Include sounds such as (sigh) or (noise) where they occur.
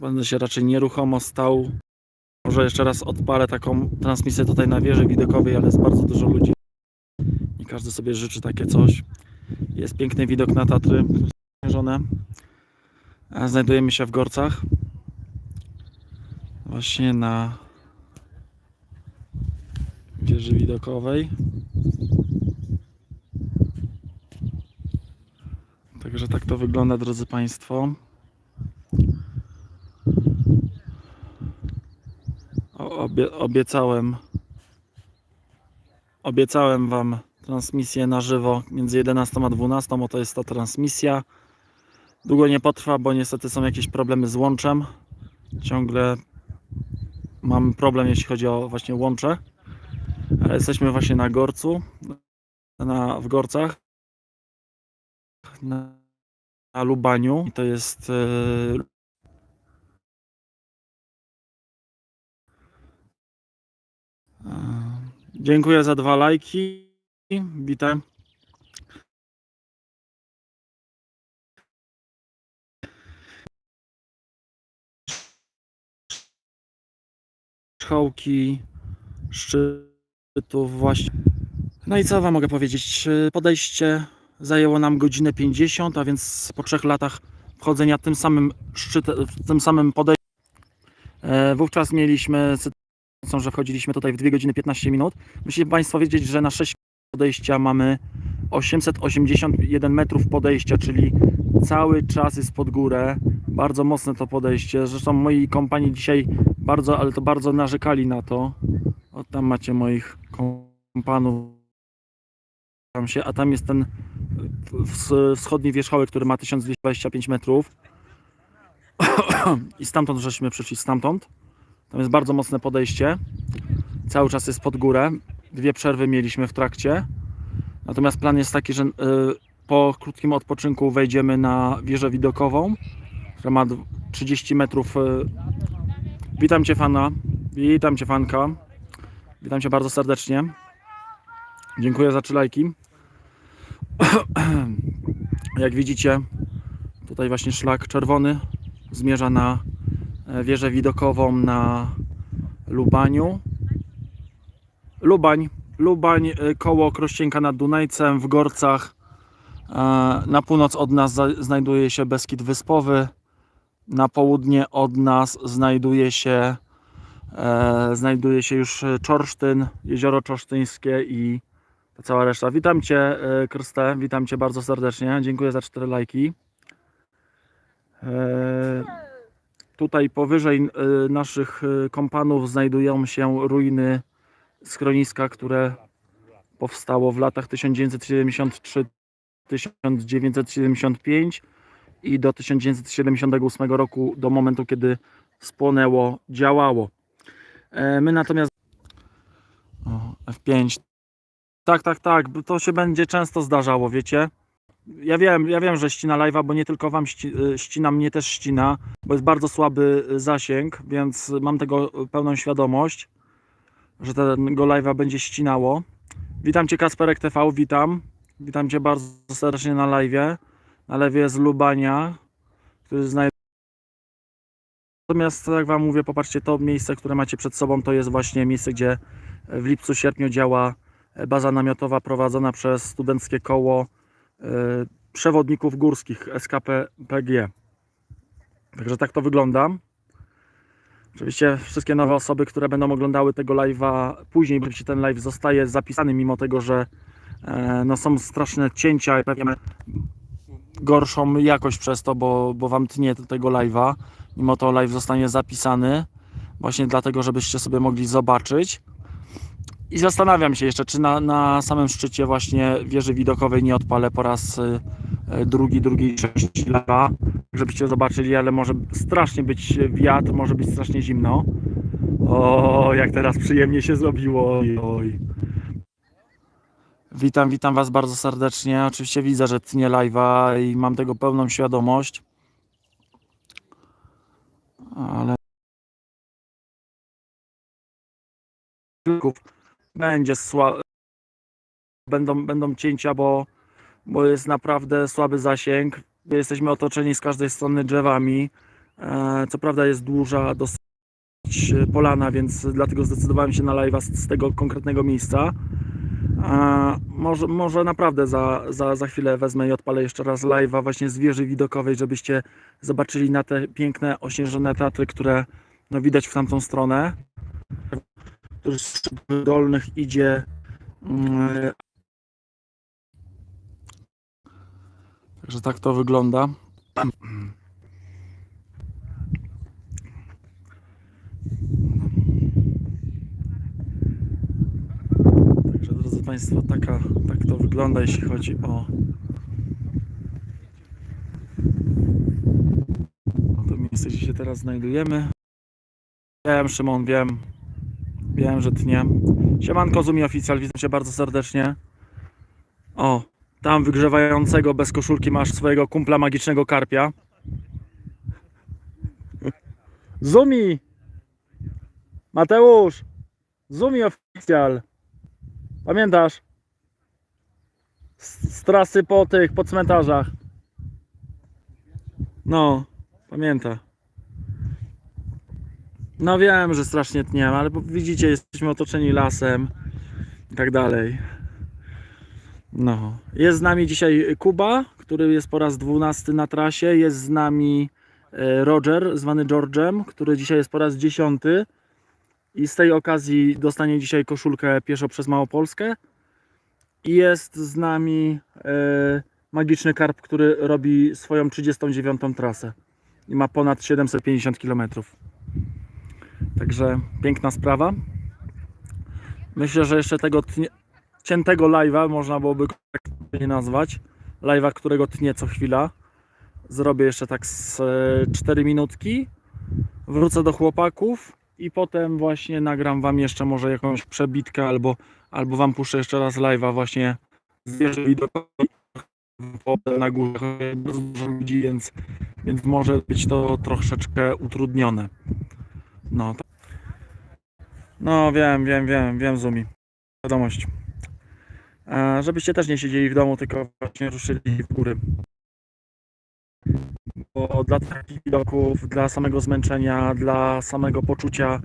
Będę się raczej nieruchomo stał. Może jeszcze raz odpalę taką transmisję tutaj na wieży widokowej, ale jest bardzo dużo ludzi. I każdy sobie życzy takie coś. Jest piękny widok na Tatry. A Znajdujemy się w Gorcach. Właśnie na wieży widokowej. Także tak to wygląda, drodzy Państwo. Obie, obiecałem obiecałem Wam transmisję na żywo między 11 a 12. Oto jest ta transmisja. Długo nie potrwa, bo niestety są jakieś problemy z łączem. Ciągle mam problem, jeśli chodzi o właśnie łącze. Jesteśmy właśnie na Gorcu, na, w Gorcach, na, na Lubaniu. I to jest Dziękuję za dwa lajki. Witam. Wierzchołki szczytów właśnie. No i co wam mogę powiedzieć? Podejście zajęło nam godzinę 50, a więc po trzech latach wchodzenia tym samym szczytem, tym samym podejściem. Wówczas mieliśmy że wchodziliśmy tutaj w 2 godziny 15 minut. Musicie Państwo wiedzieć, że na 6 podejścia mamy 881 metrów podejścia, czyli cały czas jest pod górę. Bardzo mocne to podejście. Zresztą moi kompani dzisiaj bardzo, ale to bardzo narzekali na to. O, tam macie moich kompanów. Tam się, a tam jest ten wschodni wierzchołek, który ma 1225 metrów. (coughs) I stamtąd żeśmy przyszli stamtąd. Tam jest bardzo mocne podejście. Cały czas jest pod górę. Dwie przerwy mieliśmy w trakcie. Natomiast plan jest taki, że y, po krótkim odpoczynku wejdziemy na wieżę widokową, która ma d- 30 metrów. y. Witam Cię Fana. Witam Cię Fanka. Witam Cię bardzo serdecznie. Dziękuję za trzy lajki. (clears throat) Jak widzicie, tutaj właśnie szlak czerwony zmierza na wieżę widokową na Lubaniu. Lubań, Lubań e, koło Krościenka nad Dunajcem w Gorcach. E, Na północ od nas znajduje się Beskid Wyspowy. Na południe od nas znajduje się e, znajduje się już e, Czorsztyn, jezioro Czorsztyńskie i cała reszta. Witam Cię e, Krystę, witam Cię bardzo serdecznie. Dziękuję za cztery lajki. E, Tutaj powyżej e, naszych e, kompanów znajdują się ruiny schroniska, które powstało w latach 1973-1975 i do 1978 roku, do momentu, kiedy spłonęło, działało. E, My natomiast. O, F5. Tak, tak, tak. To się będzie często zdarzało, wiecie. Ja wiem, ja wiem, że ścina live'a, bo nie tylko wam ści, y, ścina, mnie też ścina, bo jest bardzo słaby y, zasięg, więc mam tego y, pełną świadomość, że tego live'a będzie ścinało. Witam Cię Kasperek TV, witam. Witam Cię bardzo serdecznie na live'ie. Na lewie z Lubania, który znajduje Natomiast, jak Wam mówię, popatrzcie, to miejsce, które macie przed sobą, to jest właśnie miejsce, gdzie w lipcu, sierpniu działa baza namiotowa prowadzona przez studenckie koło e, przewodników górskich SKP PG. Także tak to wygląda. Oczywiście wszystkie nowe osoby, które będą oglądały tego live'a później, oczywiście ten live zostaje zapisany, mimo tego, że e, no, są straszne cięcia i pewnie gorszą jakość przez to, bo, bo Wam tnie tego live'a. Mimo to live zostanie zapisany, właśnie dlatego, żebyście sobie mogli zobaczyć. I zastanawiam się jeszcze, czy na, na samym szczycie właśnie wieży widokowej nie odpalę po raz y, y, drugi, drugiej części live'a, żebyście zobaczyli, ale może strasznie być wiatr, może być strasznie zimno. O, jak teraz przyjemnie się zrobiło. Oj, oj. Witam, witam Was bardzo serdecznie. Oczywiście widzę, że tnie live'a i mam tego pełną świadomość. Ale będzie sła... będą, będą cięcia, bo, bo jest naprawdę słaby zasięg. Jesteśmy otoczeni z każdej strony drzewami. E, Co prawda jest duża dosyć e, polana, więc dlatego zdecydowałem się na live'a z, z tego konkretnego miejsca. A może, może naprawdę za, za, za chwilę wezmę i odpalę jeszcze raz live'a właśnie z wieży widokowej, żebyście zobaczyli na te piękne ośnieżone Tatry, które no, widać w tamtą stronę. Tu z dolnych idzie mm, Także tak to wygląda. Także drodzy Państwo, taka, tak to wygląda, jeśli chodzi o to miejsce, gdzie się teraz znajdujemy. Wiem, Szymon, wiem. Wiem, że tnie. Siemanko, Zumi Oficjal, witam Cię bardzo serdecznie. O, tam wygrzewającego bez koszulki masz swojego kumpla magicznego karpia. Zumi! Mateusz! Zumi Oficjal! Pamiętasz? Z, trasy po tych, po cmentarzach. No, pamięta. No wiem, że strasznie tniemy, ale widzicie, jesteśmy otoczeni lasem i tak dalej. No. Jest z nami dzisiaj Kuba, który jest po raz 12 na trasie. Jest z nami e, Roger, zwany George'em, który dzisiaj jest po raz 10. I z tej okazji dostanie dzisiaj koszulkę pieszo przez Małopolskę. I jest z nami e, Magiczny Karp, który robi swoją 39. trasę. I ma ponad 750 km. Także piękna sprawa. Myślę, że jeszcze tego tnie, ciętego live'a, można byłoby tak nazwać. Live'a, którego tnie co chwila. Zrobię jeszcze tak z 4 minutki. Wrócę do chłopaków i potem właśnie nagram wam jeszcze może jakąś przebitkę albo, albo wam puszczę jeszcze raz live'a właśnie z widokowej wodę na górze. Dużo ludzi, więc, więc może być to troszeczkę utrudnione. No. No wiem, wiem, wiem, wiem Zumi. Wiadomość. E, żebyście też nie siedzieli w domu, tylko właśnie ruszyli w góry. Bo dla takich widoków, dla samego zmęczenia, dla samego poczucia